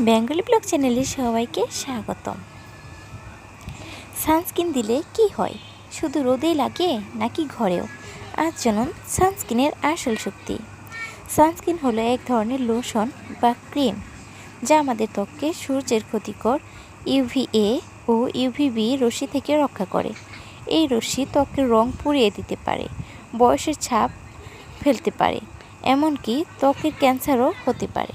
Bengali blog চ্যানেলে সবাইকে স্বাগতম। সানস্ক্রিন দিলে কি হয়? শুধু রোদে লাগে নাকি ঘরেও? আজ জানুন সানস্ক্রিনের আসল শক্তি। সানস্ক্রিন হলো এক ধরনের লোশন বা ক্রিম, যা আমাদের ত্বককে সূর্যের ক্ষতিকর ইউভিএ ও ইউভিবি রশ্মি থেকে রক্ষা করে। এই রশ্মি ত্বকের রং পুড়িয়ে দিতে পারে, বয়সের ছাপ ফেলতে পারে, এমনকি ত্বকের ক্যান্সারও হতে পারে।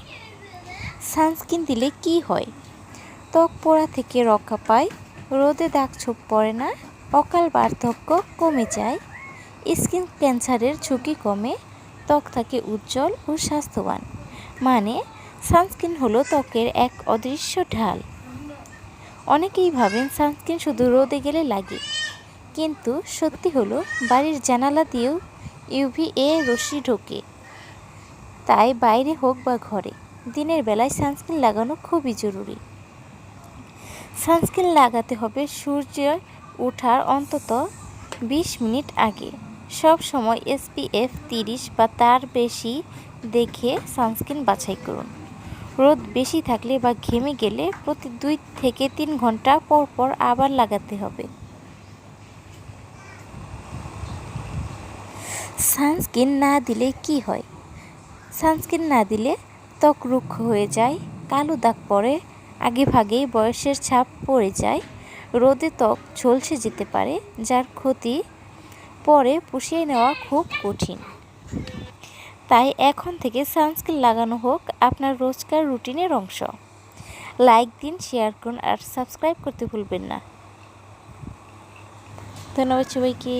সানস্ক্রিন দিলে কি হয়? ত্বক পোড়া থেকে রক্ষা পায়, রোদে দাগ ছোপ পড়ে না, অকাল বার্ধক্য কমে যায়, স্কিন ক্যান্সারের ঝুঁকি কমে, ত্বক থাকে উজ্জ্বল ও স্বাস্থ্যবান। মানে সানস্ক্রিন হলো ত্বকের এক অদৃশ্য ঢাল। অনেকেই ভাবেন সানস্ক্রিন শুধু রোদে গেলে লাগে। কিন্তু সত্যি হলো, বাড়ির জানালা দিয়েও ইউভিএ রশ্মি ঢোকে। তাই বাইরে হোক বা ঘরে দিনের বেলায় সানস্ক্রিন লাগানো খুবই জরুরি। সানস্ক্রিন লাগাতে হবে সূর্য ওঠার অন্তত বিশ মিনিট আগে। সব সময় এসপিএফ তিরিশ বা তার বেশি দেখে সানস্ক্রিন বাছাই করুন। রোদ বেশি থাকলে বা ঘেমে গেলে প্রতি দুই থেকে তিন ঘণ্টা পর পর আবার লাগাতে হবে। সানস্ক্রিন না দিলে কি হয়? সানস্ক্রিন না দিলে ত্বক রুক্ষ হয়ে যায়, কালো দাগ পড়ে আগে ভাগেই বয়সের ছাপ পড়ে যায়। রোদে ত্বক ঝলসে যেতে পারে, যার ক্ষতি পরে পুষিয়ে নেওয়া খুব কঠিন। তাই এখন থেকে সানস্ক্রিন লাগানো হোক আপনার রোজকার রুটিনের অংশ। লাইক দিন, শেয়ার করুন আর সাবস্ক্রাইব করতে ভুলবেন না। ধন্যবাদ সবাইকে।